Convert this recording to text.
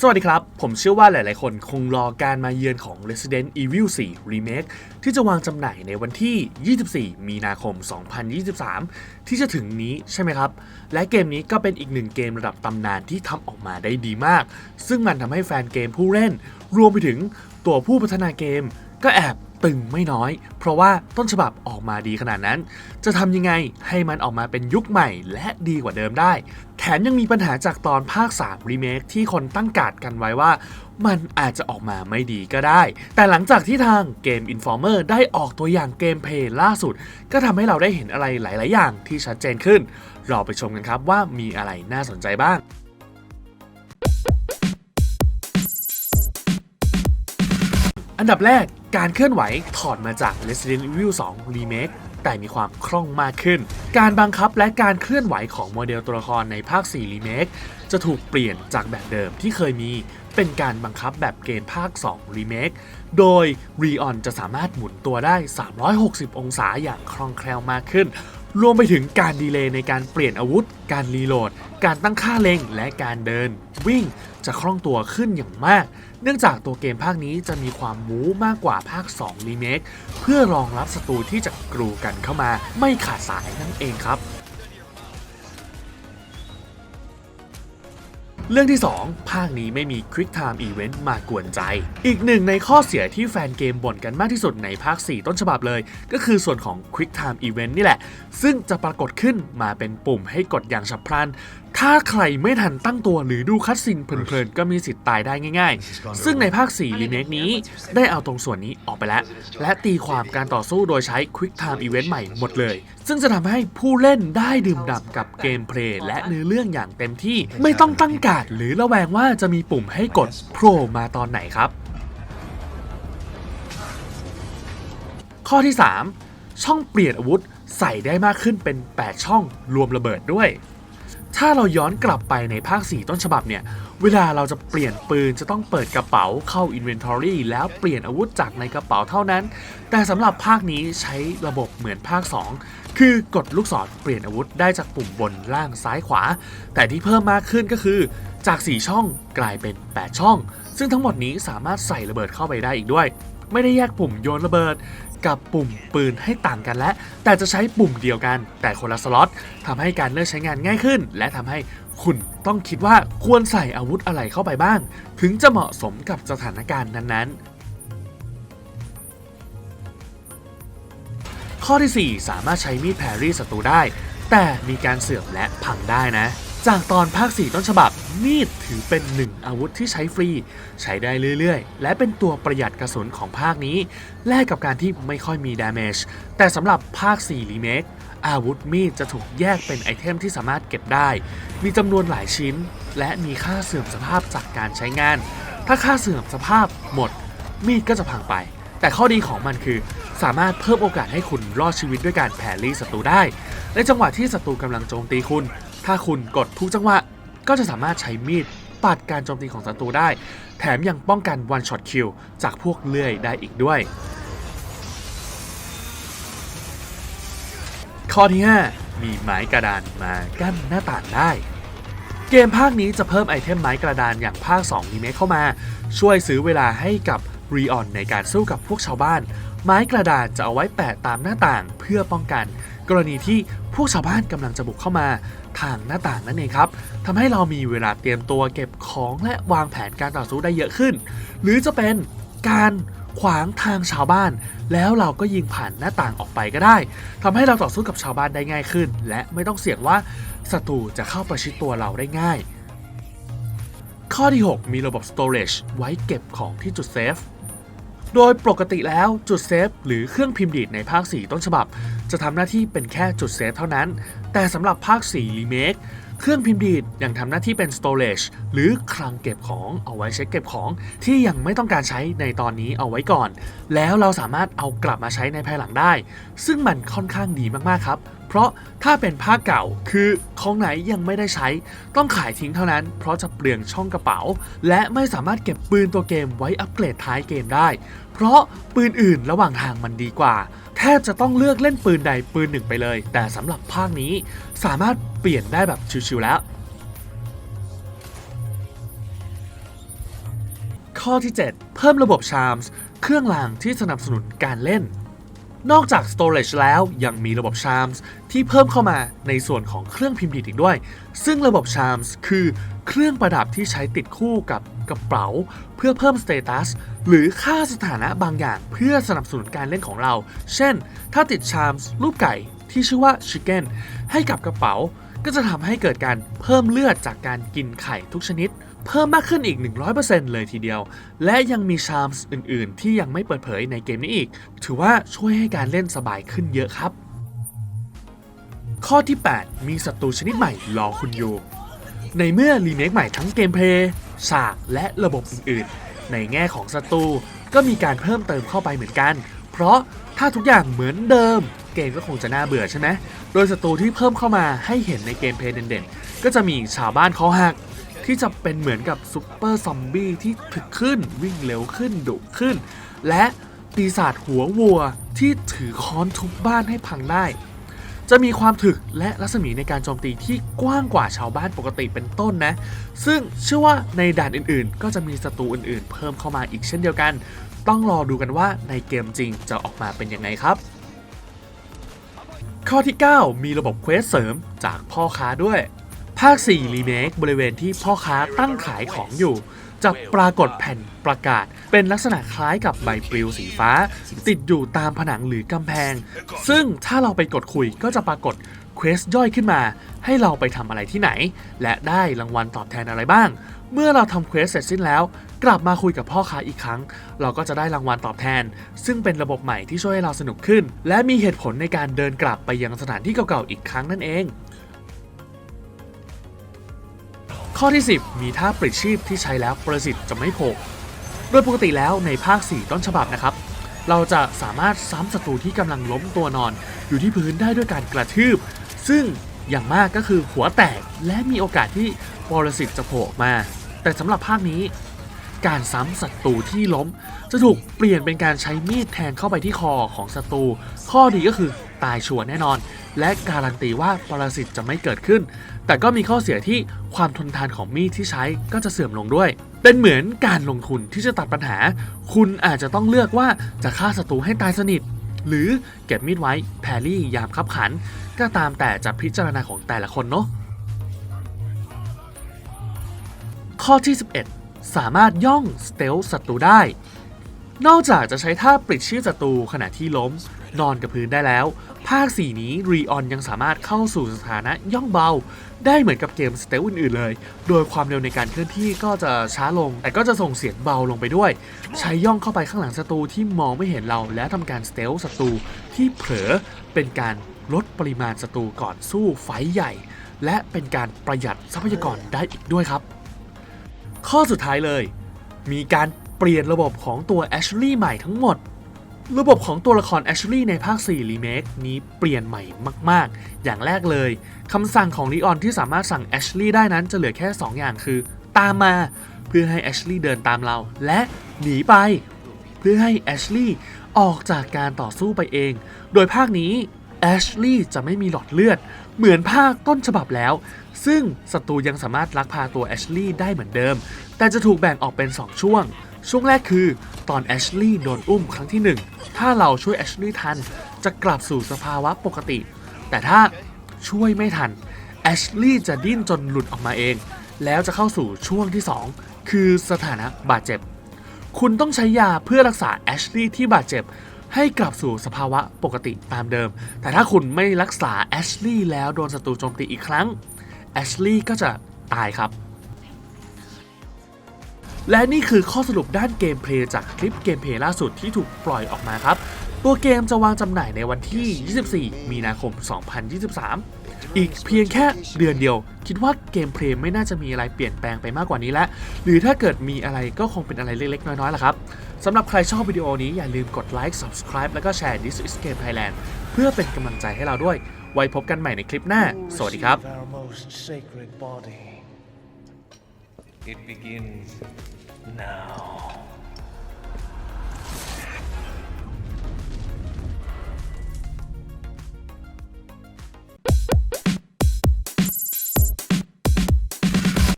สวัสดีครับ ผมเชื่อว่าหลายๆ คนคงรอการมาเยือนของ Resident Evil 4 Remake ที่จะวางจำหน่ายในวันที่ 24 มีนาคม 2023 ที่จะถึงนี้ใช่ไหมครับ และเกมนี้ก็เป็นอีกหนึ่งเกมระดับตำนานที่ทำออกมาได้ดีมาก ซึ่งมันทำให้แฟนเกมผู้เล่น รวมไปถึงตัวผู้พัฒนาเกม ก็แอบ ตึงไม่น้อย เพราะว่าต้นฉบับออกมาดีขนาดนั้น จะทำยังไงให้มันออกมาเป็นยุคใหม่และดีกว่าเดิมได้ แถมยังมีปัญหาจากตอนภาค 3 รีเมคที่คนตั้งการ์ดกันไว้ว่ามันอาจจะออกมาไม่ดีก็ได้ แต่หลังจากที่ทางเกม Informer ได้ออกตัวอย่างเกมเพลย์ล่าสุด ก็ทำให้เราได้เห็นอะไรหลาย ๆ อย่างที่ชัดเจนขึ้นราไปชมกันครับว่ามีอะไรน่าสนใจบ้าง อันดับแรกการเคลื่อนไหวถอดมาจาก Resident Evil 2 Remake แต่มีความคล่องมากขึ้น การบังคับและการเคลื่อนไหวของโมเดลตัวละครในภาค 4 Remake จะถูกเปลี่ยนจากแบบเดิมที่เคยมี เป็นการบังคับแบบเกมภาค 2 Remake โดย Reon จะสามารถหมุนตัวได้ 360 องศาอย่างคล่องแคล่วมากขึ้น รวมไปถึงการดีเลย์ในการเปลี่ยนอาวุธ การรีโหลด การตั้งค่าเล็ง และการเดิน วิ่งจะคล่องตัวขึ้นอย่างมาก เนื่องจากตัวเกมภาคนี้จะมีความมูมากกว่าภาค 2 รีเมค เพื่อรองรับศัตรูที่จะกรูกันเข้ามาไม่ขาดสายนั่นเองครับ เรื่องที่ 2 ภาคนี้ไม่มี Quick Time Event มากวนใจ อีกหนึ่งในข้อเสียที่แฟนเกมบ่นกันมากที่สุดในภาค 4 ต้นฉบับเลย ก็คือส่วนของ Quick Time Event นี่แหละ ซึ่งจะปรากฏขึ้นมาเป็นปุ่มให้กดอย่างฉับพลัน ถ้าใครไม่ทันตั้งตัวหรือดูคัดซินเพลินๆ ก็มีสิทธิ์ตายได้ง่ายๆ ซึ่งในภาค 4 รีเมคนี้ได้เอาตรงส่วนนี้ออกไปแล้ว และตีความการต่อสู้โดยใช้ Quick Time Event ใหม่หมดเลย ซึ่งจะทำให้ผู้เล่นได้ดื่มด่ำกับเกมเพลย์และเนื้อเรื่องอย่างเต็มที่ไม่ต้องตั้งการ์ดหรือระแวงว่าจะมีปุ่มให้กดโผล่มาตอนไหนครับ ข้อที่ 3 ช่องเปลี่ยนอาวุธใส่ได้มากขึ้นเป็น 8 ช่องรวมระเบิดด้วย ถ้าเราย้อนกลับไปในภาค 4 ต้นฉบับเนี่ย เวลาเราจะเปลี่ยนปืนจะต้องเปิดกระเป๋าเข้า Inventory แล้วเปลี่ยนอาวุธจากในกระเป๋าเท่านั้น แต่สำหรับภาคนี้ใช้ระบบเหมือนภาค 2 คือกดลูกศรเปลี่ยนอาวุธได้จากปุ่มบนล่างซ้ายขวา แต่ที่เพิ่มมากขึ้นก็คือจาก 4 ช่องกลายเป็น 8 ช่อง ซึ่งทั้งหมดนี้สามารถใส่ระเบิดเข้าไปได้อีกด้วย ไม่ได้แยกปุ่มโยนระเบิด กับปุ่มปืนให้ต่างกันและ แต่จะใช้ปุ่มเดียวกัน แต่คนละสล็อตทำให้การเลือกใช้งานง่ายขึ้น และทำให้คุณต้องคิดว่าควรใส่อาวุธอะไรเข้าไปบ้าง ถึงจะเหมาะสมกับสถานการณ์นั้นๆข้อที่ 4 สามารถใช้มีดแพรรี่ศัตรูได้ แต่มีการเสื่อมและพังได้นะ จากตอนภาค 4 ต้นฉบับ มีดถือเป็นหนึ่งอาวุธที่ใช้ฟรี ใช้ได้เรื่อยๆ และเป็นตัวประหยัดกระสุนของภาคนี้ แลกกับการที่ไม่ค่อยมีดาเมจแต่สำหรับภาค 4 รีเมคอาวุธมีดจะถูกแยกเป็นไอเทมที่สามารถเก็บได้ มีจำนวนหลายชิ้น และมีค่าเสื่อมสภาพจากการใช้งาน ถ้าค่าเสื่อมสภาพหมด มีดก็จะพังไป แต่ข้อดีของมันคือ สามารถเพิ่มโอกาสให้คุณรอดชีวิตด้วยการแพรรี่ศัตรูได้ ในจังหวะที่ศัตรูกำลังโจมตีคุณ ถ้าคุณกดทุกจังหวะ ก็จะสามารถใช้มีดปัดการโจมตีของศัตรูได้ แถมยังป้องกัน one shot kill จากพวกเลื่อยได้อีกด้วย ข้อที่ 5 มีไม้กระดานมากั้นหน้าต่างได้ เกมภาคนี้จะเพิ่มไอเทมไม้กระดานอย่างภาค2รีเมเข้ามา ช่วยซื้อเวลาให้กับรีออนในการสู้กับพวกชาวบ้าน ไม้กระดานจะเอาไว้แปะตามหน้าต่างเพื่อป้องกัน กรณีที่พวกชาวบ้านกำลังจะบุกเข้ามาทางหน้าต่างนั่นเองครับทำให้เรามีเวลาเตรียมตัวเก็บของและวางแผนการต่อสู้ได้เยอะขึ้น หรือจะเป็นการขวางทางชาวบ้าน แล้วเราก็ยิงผ่านหน้าต่างออกไปก็ได้ทำให้เราต่อสู้กับชาวบ้านได้ง่ายขึ้น และไม่ต้องเสี่ยงว่าศัตรูจะเข้าประชิดตัวเราได้ง่าย ข้อที่ 6 มีระบบ storage ไว้เก็บของที่จุดเซฟ โดยปกติแล้วจุดเซฟหรือเครื่องพิมพ์ดีดในภาค 4 ต้นฉบับ จะทำหน้าที่เป็นแค่จุดเซฟเท่านั้น แต่สำหรับภาค 4 รีเมคเครื่องพิมพ์ดีดยังทำหน้าที่เป็น storage หรือคลังเก็บของเอาไว้ใช้เก็บของ ที่ยังไม่ต้องการใช้ในตอนนี้เอาไว้ก่อน แล้วเราสามารถเอากลับมาใช้ในภายหลังได้ ซึ่งมันค่อนข้างดีมากๆครับ เพราะถ้าเป็นภาเก่าคือของไหนยังไม่ได้ใช้ ต้องขายทิ้งเท่านั้น เพราะจะเปลืองช่องกระเป๋า และไม่สามารถเก็บปืนตัวเกมไว้อัปเกรดท้ายเกมได้ เพราะปืนอื่นระหว่างทางมันดีกว่า แทบจะต้องเลือกเล่นปืนใดปืนหนึ่งไปเลย แต่สำหรับภาคนี้สามารถเปลี่ยนได้แบบชิวๆแล้วข้อที่ 7 เพิ่มระบบ Charms เครื่องรางที่สนับสนุนการเล่น นอกจาก storage แล้วยังมีระบบ Charms ที่เพิ่มเข้ามาในส่วนของเครื่องพิมพ์ดีดอีกด้วย ซึ่งระบบ Charms คือเครื่องประดับที่ใช้ติดคู่กับกระเป๋า เพื่อเพิ่ม status หรือค่าสถานะบางอย่างเพื่อสนับสนุนการเล่นของเรา เช่น ถ้าติด Charms รูปไก่ที่ชื่อว่า Chicken ให้กับกระเป๋า ก็จะทำให้เกิดการเพิ่มเลือดจากการกินไข่ทุกชนิด เพิ่มมากขึ้นอีก 100%เลยทีเดียว และยังมีชาร์มส์อื่น ๆ ที่ยังไม่เปิดเผยในเกมนี้อีก ถือว่าช่วยให้การเล่นสบายขึ้นเยอะครับ ข้อที่ 8 มีศัตรูชนิดใหม่รอคุณอยู่ ในเมื่อรีเมคใหม่ทั้งเกมเพลย์ฉากและระบบอื่น ๆ ในแง่ของศัตรูก็มีการเพิ่มเติมเข้าไปเหมือนกัน เพราะถ้าทุกอย่างเหมือนเดิม เกมก็คงจะน่าเบื่อใช่ไหมโดยศัตรูที่เพิ่มเข้ามาให้เห็นในเกมเพลย์เด่นๆ ก็จะมีชาวบ้านเขาหัก ที่จะเป็นเหมือนกับซูเปอร์ซอมบี้ที่ถึกขึ้นวิ่งเร็วขึ้นดุขึ้น และปีศาจหัววัวที่ถือค้อนทุบบ้านให้พังได้ จะมีความถึกและรัศมีในการโจมตีที่กว้างกว่าชาวบ้านปกติเป็นต้นนะ ซึ่งเชื่อว่าในด่านอื่นๆ ก็จะมีศัตรูอื่นๆ เพิ่มเข้ามาอีกเช่นเดียวกัน ต้องรอดูกันว่าในเกมจริงจะออกมาเป็นยังไงครับข้อที่ 9 มีระบบเควสเสริมจากพ่อค้าด้วย ภาค 4 รีเมคบริเวณที่พ่อค้าตั้งขายของอยู่ จะปรากฏแผ่นประกาศ เป็นลักษณะคล้ายกับใบปลิวสีฟ้า ติดอยู่ตามผนังหรือกำแพง ซึ่งถ้าเราไปกดคุยก็จะปรากฏเควสย่อยขึ้นมา ให้เราไปทำอะไรที่ไหน และได้รางวัลตอบแทนอะไรบ้าง เมื่อเราทำเควสเสร็จสิ้นแล้ว กลับมาคุยกับพ่อค้าอีกครั้ง เราก็จะได้รางวัลตอบแทน ซึ่งเป็นระบบใหม่ที่ช่วยให้เราสนุกขึ้น และมีเหตุผลในการเดินกลับไปยังสถานที่เก่าๆอีกครั้งนั่นเอง ข้อที่ 10 มีท่าปลิดชีพที่ใช้แล้วประสิทธิ์จะไม่โผล่โดยปกติแล้วในภาค 4 ต้นฉบับนะครับ เราจะสามารถซ้ำศัตรูที่กำลังล้มตัวนอนอยู่ที่พื้นได้ด้วยการกระทืบ ซึ่งอย่างมากก็คือหัวแตกและมีโอกาสที่ปรสิตจะโผล่มา แต่สำหรับภาคนี้ การซ้ำศัตรูที่ล้ม จะถูกเปลี่ยนเป็นการใช้มีดแทงเข้าไปที่คอของศัตรู ข้อดีก็คือตายชัวร์แน่นอน และการันตีว่าปรสิตจะไม่เกิดขึ้น แต่ก็มีข้อเสียที่ความทนทานของมีดที่ใช้ก็จะเสื่อมลงด้วย เป็นเหมือนการลงทุนที่จะตัดปัญหา คุณอาจจะต้องเลือกว่าจะฆ่าศัตรูให้ตายสนิท หรือเก็บมีดไว้แพรรี่ยามคับขัน ก็ตามแต่จะพิจารณาของแต่ละคนเนาะข้อที่ 11 สามารถย่องสเตลศัตรูได้ นอกจากจะใช้ท่าปลิดชีพศัตรูขณะที่ล้ม นอนกับพื้นได้แล้ว ภาค 4 นี้รีออนยังสามารถเข้าสู่สถานะย่องเบา ได้เหมือนกับเกมสเตลอื่นๆเลย โดยความเร็วในการเคลื่อนที่ก็จะช้าลง แต่ก็จะส่งเสียงเบาลงไปด้วย ใช้ย่องเข้าไปข้างหลังศัตรูที่มองไม่เห็นเราและทำการสเตลศัตรูที่เผลอเป็นการลดปริมาณศัตรูก่อนสู้ไฟใหญ่ และเป็นการประหยัดทรัพยากรได้อีกด้วยครับ ข้อสุดท้ายเลย มีการ เปลี่ยนระบบของตัวแอชลีย์ใหม่ทั้งหมด ระบบของตัวละครแอชลีย์ในภาค 4 รีเมคนี้เปลี่ยนใหม่มาก ๆ อย่างแรกเลยคำสั่งของลีออนที่สามารถสั่งแอชลีย์ได้นั้นจะเหลือแค่ 2 อย่างคือ ตามมาเพื่อให้แอชลีย์เดินตามเรา และหนีไป เพื่อให้แอชลีย์ออกจากการต่อสู้ไปเอง โดยภาคนี้แอชลีย์จะไม่มีหลอดเลือด เหมือนภาคต้นฉบับแล้ว ซึ่งศัตรูยังสามารถลักพาตัวแอชลีย์ได้เหมือนเดิม แต่จะถูกแบ่งออกเป็น 2 ช่วง ช่วงแรกคือตอนแอชลีย์โดนอุ้มครั้งที่ 1 ถ้าเราช่วยแอชลีย์ทันจะกลับสู่สภาวะปกติ แต่ถ้าช่วยไม่ทันแอชลีย์จะดิ้นจนหลุดออกมาเอง แล้วจะเข้าสู่ช่วงที่ 2 คือสถานะบาดเจ็บ คุณต้องใช้ยาเพื่อรักษาแอชลีย์ที่บาดเจ็บ ให้กลับสู่สภาวะปกติตามเดิม แต่ถ้าคุณไม่รักษาแอชลีย์แล้วโดนศัตรูโจมตีอีกครั้งแอชลีย์ก็จะตายครับ และนี่คือข้อสรุปด้านเกมเพลย์จากคลิปเกมเพลย์ล่าสุดที่ถูกปล่อยออกมาครับ ตัวเกมจะวางจำหน่ายในวันที่ 24 มีนาคม 2023 อีกเพียงแค่เดือนเดียว คิดว่าเกมเพลย์ไม่น่าจะมีอะไรเปลี่ยนแปลงไปมากกว่านี้แล้ว หรือถ้าเกิดมีอะไรก็คงเป็นอะไรเล็กๆ น้อยๆแหละครับสำหรับใครชอบวิดีโอนี้อย่าลืมกดไลค์ subscribe แล้วก็แชร์ This is Game Thailand เพื่อเป็นกำลังใจให้เราด้วย ไว้พบกันใหม่ในคลิปหน้า สวัสดีครับ It begins now.